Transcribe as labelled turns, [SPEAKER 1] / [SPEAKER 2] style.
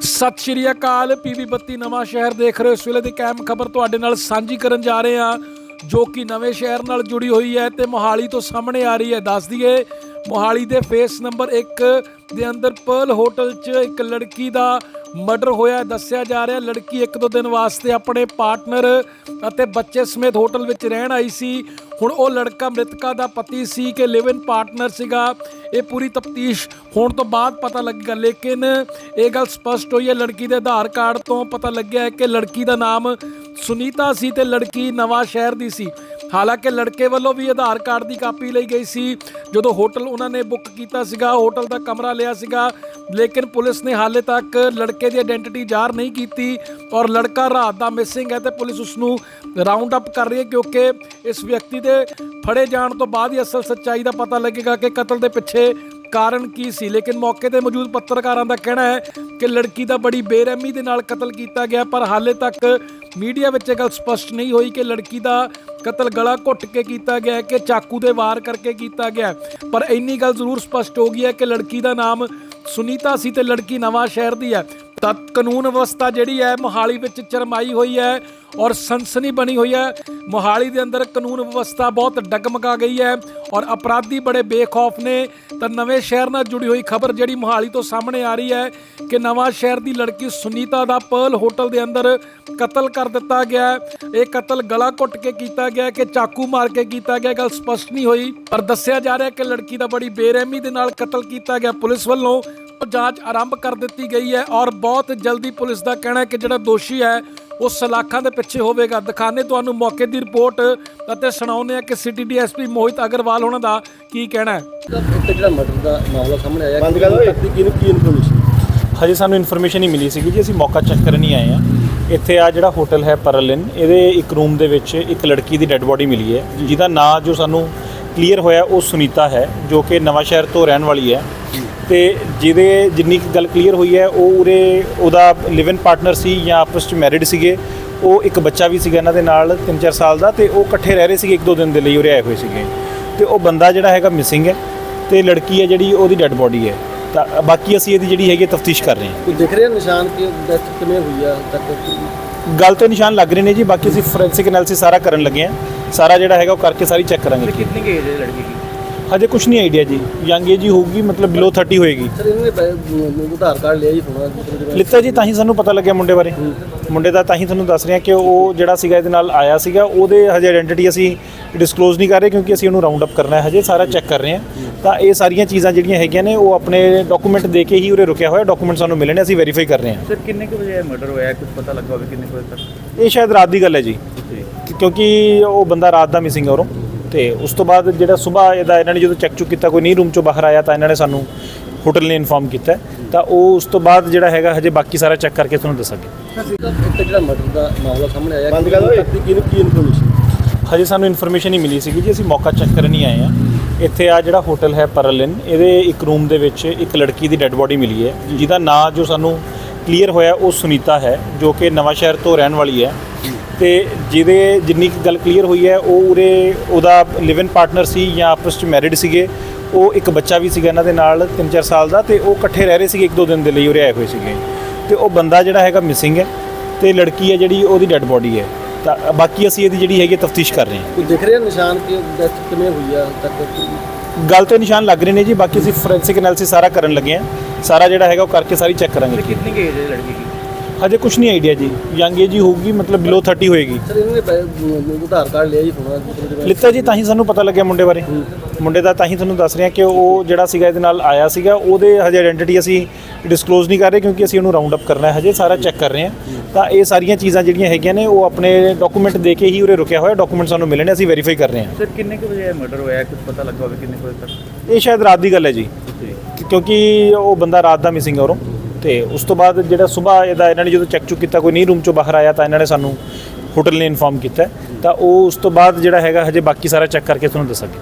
[SPEAKER 1] ਸਤਿ ਸ਼੍ਰੀ ਅਕਾਲ, ਪੀਵੀ ਬੱਤੀ ਨਵਾਂ ਸ਼ਹਿਰ ਦੇਖ ਰਹੇ ਹੋ। ਇਸ ਵੇਲੇ ਦੀ ਕਾਇਮ ਖਬਰ ਤੁਹਾਡੇ ਨਾਲ ਸਾਂਝੀ ਕਰਨ ਜਾ ਰਹੇ ਹਾਂ, ਜੋ ਕਿ ਨਵੇਂ ਸ਼ਹਿਰ ਨਾਲ ਜੁੜੀ ਹੋਈ ਹੈ ਤੇ ਮੋਹਾਲੀ ਤੋਂ ਸਾਹਮਣੇ ਆ ਰਹੀ ਹੈ। ਦੱਸ ਦਈਏ ਮੋਹਾਲੀ ਦੇ ਫੇਸ ਨੰਬਰ 1 ਦੇ ਅੰਦਰ ਪਰਲ ਹੋਟਲ 'ਚ ਇੱਕ ਲੜਕੀ ਦਾ ਮਰਡਰ ਹੋਇਆ, ਦੱਸਿਆ ਜਾ ਰਿਹਾ। ਲੜਕੀ ਇੱਕ ਦੋ ਦਿਨ ਵਾਸਤੇ ਆਪਣੇ ਪਾਰਟਨਰ ਅਤੇ ਬੱਚੇ ਸਮੇਤ ਹੋਟਲ ਵਿੱਚ ਰਹਿਣ ਆਈ ਸੀ। ਹੁਣ ਉਹ ਲੜਕਾ ਮ੍ਰਿਤਕਾ ਦਾ ਪਤੀ ਸੀ ਕਿ ਲਿਵ ਇਨ ਪਾਰਟਨਰ ਸੀਗਾ। ਇਹ ਪੂਰੀ ਤਫਤੀਸ਼ ਹੋਣ ਤੋਂ ਬਾਅਦ ਪਤਾ ਲੱਗੇਗਾ ਲੇਕਿਨ ਇਹ ਗੱਲ ਸਪਸ਼ਟ ਹੋਈ ਹੈ, ਲੜਕੀ ਦੇ ਆਧਾਰ ਕਾਰਡ ਤੋਂ ਪਤਾ ਲੱਗਿਆ ਹੈ ਕਿ ਲੜਕੀ ਦਾ ਨਾਮ ਸੁਨੀਤਾ ਸੀ ਤੇ ਲੜਕੀ ਨਵਾਂ ਸ਼ਹਿਰ ਦੀ ਸੀ। ਹਾਲਾਂਕਿ ਲੜਕੇ ਵੱਲੋਂ ਵੀ ਆਧਾਰ ਕਾਰਡ ਦੀ ਕਾਪੀ ਲਈ ਗਈ ਸੀ। ਜਦੋਂ ਹੋਟਲ ਉਹਨਾਂ ਨੇ ਬੁੱਕ ਕੀਤਾ ਸੀਗਾ, ਹੋਟਲ ਦਾ ਕਮਰਾ ਲਿਆ ਸੀਗਾ, ਲੇਕਿਨ ਪੁਲਿਸ ਨੇ ਹਾਲੇ ਤੱਕ ਲੜਕੇ ਦੀ ਆਇਡੈਂਟੀਟੀ ਜ਼ਾਹਰ ਨਹੀਂ ਕੀਤੀ ਔਰ ਲੜਕਾ ਰਾਤ ਦਾ ਮਿਸਿੰਗ ਹੈ ਤੇ ਪੁਲਿਸ ਉਸ ਨੂੰ ਰਾਉਂਡ ਅਪ ਕਰ ਰਹੀ ਹੈ ਕਿਉਂਕਿ ਇਸ ਵਿਅਕਤੀ ਦੇ ਫੜੇ ਜਾਣ ਤੋਂ ਬਾਅਦ ਹੀ ਅਸਲ ਸੱਚਾਈ ਦਾ ਪਤਾ ਲੱਗੇਗਾ ਕਿ ਕਤਲ ਦੇ ਪਿੱਛੇ ਕਾਰਨ ਕੀ ਸੀ? ਲੇਕਿਨ ਮੌਕੇ ਤੇ ਮੌਜੂਦ ਪੱਤਰਕਾਰਾਂ ਦਾ ਕਹਿਣਾ ਹੈ ਕਿ ਲੜਕੀ ਦਾ ਬੜੀ ਬੇਰਹਿਮੀ ਦੇ ਨਾਲ ਕਤਲ ਕੀਤਾ ਗਿਆ, ਪਰ ਹਾਲੇ ਤੱਕ ਮੀਡੀਆ ਵਿੱਚ ਇਹ ਗੱਲ ਸਪਸ਼ਟ ਨਹੀਂ ਹੋਈ ਕਿ ਲੜਕੀ ਦਾ ਕਤਲ ਗਲਾ ਘੁੱਟ ਕੇ ਕੀਤਾ ਗਿਆ ਹੈ ਕਿ ਚਾਕੂ ਦੇ ਵਾਰ ਕਰਕੇ ਕੀਤਾ ਗਿਆ ਪਰ ਇੰਨੀ ਗੱਲ ਜ਼ਰੂਰ ਸਪਸ਼ਟ ਹੋ ਗਈ ਹੈ ਕਿ ਲੜਕੀ ਦਾ ਨਾਮ ਸੁਨੀਤਾ ਸੀ ਤੇ ਲੜਕੀ ਨਵਾਂ ਸ਼ਹਿਰ ਦੀ ਹੈ। ਤਾਂ ਕਾਨੂੰਨ ਵਿਵਸਥਾ ਜਿਹੜੀ ਹੈ, ਮੋਹਾਲੀ ਵਿੱਚ ਚਰਮਾਈ ਹੋਈ ਹੈ। ਔਰ ਸਨਸਨੀ ਬਣੀ ਹੋਈ ਹੈ। ਮੋਹਾਲੀ ਦੇ ਅੰਦਰ ਕਾਨੂੰਨ ਵਿਵਸਥਾ ਬਹੁਤ ਡਗਮਗਾ ਗਈ ਹੈ ਔਰ ਅਪਰਾਧੀ ਬੜੇ ਬੇਖੌਫ ਨੇ। ਤਾਂ ਨਵੇਂ ਸ਼ਹਿਰ ਨਾਲ ਜੁੜੀ ਹੋਈ ਖਬਰ ਜਿਹੜੀ ਮੋਹਾਲੀ ਤੋਂ ਸਾਹਮਣੇ ਆ ਰਹੀ ਹੈ ਕਿ ਨਵਾਂ ਸ਼ਹਿਰ ਦੀ ਲੜਕੀ ਸੁਨੀਤਾ ਦਾ ਪਰਲ ਹੋਟਲ ਦੇ ਅੰਦਰ ਕਤਲ ਕਰ ਦਿੱਤਾ ਗਿਆ ਇਹ ਕਤਲ ਗਲਾ ਘੁੱਟ ਕੇ ਕੀਤਾ ਗਿਆ ਕਿ ਚਾਕੂ ਮਾਰ ਕੇ ਕੀਤਾ ਗਿਆ ਗੱਲ ਸਪਸ਼ਟ ਨਹੀਂ ਹੋਈ, ਪਰ ਦੱਸਿਆ ਜਾ ਰਿਹਾ ਕਿ ਲੜਕੀ ਦਾ ਬੜੀ ਬੇਰਹਿਮੀ ਦੇ ਨਾਲ ਕਤਲ ਕੀਤਾ ਗਿਆ। ਪੁਲਿਸ ਵੱਲੋਂ ਜਾਂਚ ਆਰੰਭ ਕਰ ਦਿੱਤੀ ਗਈ ਹੈ ਔਰ ਬਹੁਤ ਜਲਦੀ ਪੁਲਿਸ ਦਾ ਕਹਿਣਾ ਹੈ ਕਿ ਜਿਹੜਾ ਦੋਸ਼ੀ ਹੈ ਉਹ ਸਲਾਖਾਂ ਦੇ ਪਿੱਛੇ ਹੋਵੇਗਾ। ਦਿਖਾਣੇ ਤੁਹਾਨੂੰ ਮੌਕੇ ਦੀ ਰਿਪੋਰਟ ਅਤੇ ਸੁਣਾਉਂਦੇ ਆ ਕਿ ਸਿਟੀ ਡੀਐਸਪੀ ਮੋਹਿਤ ਅਗਰਵਾਲ ਉਹਨਾਂ ਦਾ ਕੀ ਕਹਿਣਾ ਹੈ।
[SPEAKER 2] ਜਿਹੜਾ ਮਰਡਰ ਦਾ ਮਾਮਲਾ ਸਾਹਮਣੇ ਆਇਆ
[SPEAKER 3] ਬੰਦ ਕਰ ਦਿਓ।
[SPEAKER 2] ਕਿਹਨੂੰ ਕੀ ਇਨਫੋਰਮੇਸ਼ਨ
[SPEAKER 3] ਹਜੇ ਸਾਨੂੰ ਇਨਫੋਰਮੇਸ਼ਨ ਹੀ ਮਿਲੀ ਸੀਗੀ ਜੀ ਅਸੀਂ ਮੌਕਾ ਚੈੱਕ ਕਰਨ ਹੀ ਆਏ ਆ ਇੱਥੇ ਆ ਜਿਹੜਾ ਹੋਟਲ ਹੈ ਪਰਲਿਨ ਇਹਦੇ ਇੱਕ ਰੂਮ ਦੇ ਵਿੱਚ ਇੱਕ ਲੜਕੀ ਦੀ ਡੈੱਡ ਬੋਡੀ ਮਿਲੀ ਹੈ। ਜਿਹਦਾ ਨਾਂ ਜੋ ਸਾਨੂੰ ਕਲੀਅਰ ਹੋਇਆ ਉਹ ਸੁਨੀਤਾ ਹੈ ਜੋ ਕਿ ਨਵਾਂ ਸ਼ਹਿਰ ਤੋਂ ਰਹਿਣ ਵਾਲੀ ਹੈ। ਤੇ ਜਿਹਦੇ ਜਿੰਨੀ ਕੁ ਗੱਲ ਕਲੀਅਰ ਹੋਈ ਹੈ ਉਹ ਉਰੇ ਉਹਦਾ ਲਿਵ ਇਨ ਪਾਰਟਨਰ ਸੀ ਜਾਂ ਆਪਸ ਚ ਮੈਰਿਡ ਸੀਗੇ। ਉਹ ਇੱਕ ਬੱਚਾ ਵੀ ਸੀਗਾ ਇਹਨਾਂ ਦੇ ਨਾਲ 3-4 ਸਾਲ ਦਾ ਤੇ ਉਹ ਇਕੱਠੇ ਰਹਿ ਰਹੇ ਸੀਗੇ ਇੱਕ ਦੋ ਦਿਨ ਦੇ ਲਈ ਉਰੇ ਆਏ ਹੋਏ ਸੀਗੇ। ਤੇ ਉਹ ਬੰਦਾ ਜਿਹੜਾ ਹੈਗਾ ਮਿਸਿੰਗ ਹੈ ਤੇ ਲੜਕੀ ਹੈ ਜਿਹੜੀ ਉਹਦੀ ਡੈੱਡ ਬੋਡੀ ਹੈ। ਤਾਂ ਬਾਕੀ ਅਸੀਂ ਇਹਦੀ ਜਿਹੜੀ ਹੈਗੀ ਤਫਤੀਸ਼ ਕਰ ਰਹੇ ਹਾਂ।
[SPEAKER 2] ਕੋਈ ਦਿਖ ਰਿਹਾ ਨਿਸ਼ਾਨ ਕਿ ਡੈਥ ਕਿਵੇਂ ਹੋਈ ਆ ਤੱਕ?
[SPEAKER 3] ਗੱਲ ਤੇ ਨਿਸ਼ਾਨ ਲੱਗ ਰਹੇ ਨੇ ਜੀ ਬਾਕੀ ਅਸੀਂ ਫੋਰੈਂਸਿਕ ਐਨਾਲਿਸਿਸ ਸਾਰਾ ਕਰਨ ਲੱਗੇ ਹਾਂ। ਸਾਰਾ ਜਿਹੜਾ ਹੈਗਾ ਉਹ ਕਰਕੇ ਸਾਰੀ ਚੈੱਕ ਕਰਾਂਗੇ।
[SPEAKER 2] ਕਿੰਨੀ ਏਜ ਹੈ ਲੜਕੀ ਦੀ?
[SPEAKER 3] ਹਜੇ ਕੁਝ ਨਹੀਂ ਆਈਡੀਆ ਜੀ। ਯੰਗ ਏਜ ਹੀ ਹੋਊਗੀ ਮਤਲਬ ਬਿਲੋ 30 ਹੋਏਗੀ।
[SPEAKER 2] ਸਰ ਇਹਨੇ ਬ- ਆਧਾਰ ਕਾਰਡ ਲਿਆ ਜੀ ਦੂਸਰੇ ਜਗ੍ਹਾ
[SPEAKER 3] ਲਿੱਤਾ ਜੀ ਤਾਂ ਹੀ ਸਾਨੂੰ ਪਤਾ ਲੱਗਿਆ ਮੁੰਡੇ ਬਾਰੇ। ਮੁੰਡੇ ਦਾ ਤਾਂ ਹੀ ਤੁਹਾਨੂੰ ਦੱਸ ਰਹੇ ਕਿ ਉਹ ਜਿਹੜਾ ਸੀਗਾ ਇਹਦੇ ਨਾਲ ਆਇਆ ਸੀਗਾ ਉਹਦੇ ਹਜੇ ਆਇਡੈਂਟੀਟੀ ਅਸੀਂ ਡਿਸਕਲੋਜ਼ ਨਹੀਂ ਕਰ ਰਹੇ ਕਿਉਂਕਿ ਅਸੀਂ ਉਹਨੂੰ ਰਾਉਂਡ ਅਪ ਕਰਨਾ ਹੈ ਹਜੇ ਸਾਰਾ ਚੈੱਕ ਕਰ ਰਹੇ ਹਾਂ। ਤਾਂ ਇਹ ਸਾਰੀਆਂ ਚੀਜ਼ਾਂ ਜਿਹੜੀਆਂ ਹੈਗੀਆਂ ਨੇ ਉਹ ਆਪਣੇ ਡਾਕੂਮੈਂਟ ਦੇ ਕੇ ਹੀ ਉਰੇ ਰੁਕਿਆ ਹੋਇਆ ਡਾਕੂਮੈਂਟ ਸਾਨੂੰ ਮਿਲੇ ਨੇ ਅਸੀਂ ਵੈਰੀਫਾਈ ਕਰ ਰਹੇ ਹਾਂ।
[SPEAKER 4] ਸਰ ਕਿੰਨੇ ਕੁ ਵਜੇ ਮਰਡਰ ਹੋਇਆ? ਕੁਝ ਪਤਾ ਲੱਗਾ ਹੋਵੇ ਕਿੰਨੇ ਕੁ ਵਜੇ ਤੱਕ?
[SPEAKER 3] ਇਹ ਸ਼ਾਇਦ ਰਾਤ ਦੀ ਗੱਲ ਹੈ ਜੀ। ਕਿਉਂਕਿ ਉਹ ਬੰਦਾ ਰਾਤ ਦਾ ਮਿਸਿੰਗ ਹੈ ਉਰੋਂ। ਤੇ ਉਸ ਤੋਂ ਬਾਅਦ ਜਿਹੜਾ ਸਵੇਰ ਇਹਦਾ ਇਹਨਾਂ ਨੇ ਜਦੋਂ ਚੈੱਕ ਚੁੱਕ ਕੀਤਾ ਕੋਈ ਨਹੀਂ ਰੂਮ ਚੋਂ ਬਾਹਰ ਆਇਆ ਤਾਂ ਇਹਨਾਂ ਨੇ ਸਾਨੂੰ ਹੋਟਲ ਨੇ ਇਨਫਾਰਮ ਕੀਤਾ। ਤਾਂ ਉਹ ਉਸ ਤੋਂ ਬਾਅਦ ਜਿਹੜਾ ਹੈਗਾ ਹਜੇ ਬਾਕੀ ਸਾਰਾ ਚੈੱਕ ਕਰਕੇ ਤੁਹਾਨੂੰ ਦੱਸਾਂਗੇ।
[SPEAKER 2] ਇੱਕ ਜਿਹੜਾ ਮਰਡਰ ਦਾ ਮਾਮਲਾ ਸਾਹਮਣੇ ਆਇਆ
[SPEAKER 3] ਬੰਦ ਕਰ
[SPEAKER 2] ਕਿਹਨੂੰ ਕੀ ਇਨਫੋਰਮੇਸ਼ਨ
[SPEAKER 3] ਹਜੇ ਸਾਨੂੰ ਇਨਫੋਰਮੇਸ਼ਨ ਹੀ ਮਿਲੀ ਸੀਗੀ ਜੀ ਅਸੀਂ ਮੌਕਾ ਚੈੱਕ ਕਰਨ ਹੀ ਆਏ ਆ ਇੱਥੇ ਆ ਜਿਹੜਾ ਹੋਟਲ ਹੈ ਪਰਲਿਨ ਇਹਦੇ ਇੱਕ ਰੂਮ ਦੇ ਵਿੱਚ ਇੱਕ ਲੜਕੀ ਦੀ ਡੈੱਡ ਬੋਡੀ ਮਿਲੀ ਹੈ। ਜਿਹਦਾ ਨਾਂ ਜੋ ਸਾਨੂੰ ਕਲੀਅਰ ਹੋਇਆ ਉਹ ਸੁਨੀਤਾ ਹੈ ਜੋ ਕਿ ਨਵਾਂ ਸ਼ਹਿਰ ਤੋਂ ਰਹਿਣ ਵਾਲੀ ਹੈ। ਤੇ ਜਿਹਦੇ ਜਿੰਨੀ ਗੱਲ ਕਲੀਅਰ ਹੋਈ ਹੈ ਉਹ ਉਰੇ ਉਹਦਾ ਲਿਵ ਇਨ ਪਾਰਟਨਰ ਸੀ ਜਾਂ ਆਪਸ ਚ ਮੈਰਿਡ ਸੀਗੇ। ਉਹ ਇੱਕ ਬੱਚਾ ਵੀ ਸੀਗਾ ਇਹਨਾਂ ਦੇ ਨਾਲ 3-4 ਸਾਲ ਦਾ ਤੇ ਉਹ ਇਕੱਠੇ ਰਹਿ ਰਹੇ ਸੀਗੇ ਇੱਕ ਦੋ ਦਿਨ ਦੇ ਲਈ ਉਰੇ ਆਏ ਹੋਏ ਸੀਗੇ। ਤੇ ਉਹ ਬੰਦਾ ਜਿਹੜਾ ਹੈਗਾ ਮਿਸਿੰਗ ਹੈ ਤੇ ਲੜਕੀ ਹੈ ਜਿਹੜੀ ਉਹਦੀ ਡੈੱਡ ਬੋਡੀ ਹੈ। ਤਾਂ ਬਾਕੀ ਅਸੀਂ ਇਹਦੀ ਜਿਹੜੀ ਹੈਗੀ ਤਫਤੀਸ਼ ਕਰ ਰਹੇ ਹਾਂ।
[SPEAKER 2] ਕੋਈ ਦਿਖ ਰਿਹਾ ਨਿਸ਼ਾਨ ਕਿ ਡੈਥ ਕਿਵੇਂ ਹੋਈ ਆ ਤੱਕ?
[SPEAKER 3] ਗੱਲ ਤੇ ਨਿਸ਼ਾਨ ਲੱਗ ਰਹੇ ਨੇ ਜੀ ਬਾਕੀ ਅਸੀਂ ਫੋਰੈਂਸਿਕ ਐਨਾਲਿਸਿਸ ਸਾਰਾ ਕਰਨ ਲੱਗੇ ਹਾਂ। ਸਾਰਾ ਜਿਹੜਾ ਹੈਗਾ ਉਹ ਕਰਕੇ ਸਾਰੀ ਚੈੱਕ ਕਰਾਂਗੇ।
[SPEAKER 4] ਕਿੰਨੀ ਏਜ ਹੈ ਲੜਕੀ ਦੀ?
[SPEAKER 3] ਹਜੇ ਕੁਝ ਨਹੀਂ ਆਈਡੀਆ ਜੀ। ਯੰਗ ਏਜ ਹੀ ਹੋਊਗੀ ਮਤਲਬ ਬਿਲੋ 30 ਹੋਏਗੀ।
[SPEAKER 2] ਸਰ ਇਹਨੇ ਬ- ਆਧਾਰ ਕਾਰਡ ਲਿਆ ਜੀ ਜਗ੍ਹਾ
[SPEAKER 3] ਲਿੱਤਾ ਜੀ ਤਾਂ ਹੀ ਸਾਨੂੰ ਪਤਾ ਲੱਗਿਆ ਮੁੰਡੇ ਬਾਰੇ। ਮੁੰਡੇ ਦਾ ਤਾਂ ਹੀ ਤੁਹਾਨੂੰ ਦੱਸ ਰਹੇ ਕਿ ਉਹ ਜਿਹੜਾ ਸੀਗਾ ਇਹਦੇ ਨਾਲ ਆਇਆ ਸੀਗਾ ਉਹਦੇ ਹਜੇ ਆਇਡੈਂਟੀਟੀ ਅਸੀਂ ਡਿਸਕਲੋਜ਼ ਨਹੀਂ ਕਰ ਰਹੇ ਕਿਉਂਕਿ ਅਸੀਂ ਉਹਨੂੰ ਰਾਉਂਡ ਅਪ ਕਰਨਾ ਹੈ ਹਜੇ ਸਾਰਾ ਚੈੱਕ ਕਰ ਰਹੇ ਹਾਂ। ਤਾਂ ਇਹ ਸਾਰੀਆਂ ਚੀਜ਼ਾਂ ਜਿਹੜੀਆਂ ਹੈਗੀਆਂ ਨੇ ਉਹ ਆਪਣੇ ਡਾਕੂਮੈਂਟ ਦੇ ਕੇ ਹੀ ਉਰੇ ਰੁਕਿਆ ਹੋਇਆ ਡਾਕੂਮੈਂਟ ਸਾਨੂੰ ਮਿਲੇ ਨੇ ਅਸੀਂ ਵੈਰੀਫਾਈ ਕਰ ਰਹੇ ਹਾਂ।
[SPEAKER 4] ਸਰ ਕਿੰਨੇ ਕੁ ਵਜੇ ਮਰਡਰ ਹੋਇਆ? ਕੁਝ ਪਤਾ ਲੱਗਾ ਹੋਵੇ ਕਿੰਨੇ ਕੁ ਵਜੇ ਤੱਕ?
[SPEAKER 3] ਇਹ ਸ਼ਾਇਦ ਰਾਤ ਦੀ ਗੱਲ ਹੈ ਜੀ। ਕਿਉਂਕਿ ਉਹ ਬੰਦਾ ਰਾਤ ਦਾ ਮਿਸਿੰਗ ਹੈ ਉਰੋਂ। ਤੇ ਉਸ ਤੋਂ ਬਾਅਦ ਜਿਹੜਾ ਸਵੇਰ ਇਹਦਾ ਇਹਨਾਂ ਨੇ ਜਦੋਂ ਚੈੱਕ ਚੁੱਕ ਕੀਤਾ, ਕੋਈ ਨਹੀਂ ਰੂਮ ਚੋਂ ਬਾਹਰ ਆਇਆ ਤਾਂ ਇਹਨਾਂ ਨੇ ਸਾਨੂੰ ਹੋਟਲ ਨੇ ਇਨਫਾਰਮ ਕੀਤਾ। ਤਾਂ ਉਹ ਉਸ ਤੋਂ ਬਾਅਦ ਜਿਹੜਾ ਹੈਗਾ, ਹਜੇ ਬਾਕੀ ਸਾਰਾ ਚੈੱਕ ਕਰਕੇ ਤੁਹਾਨੂੰ ਦੱਸਾਂਗੇ।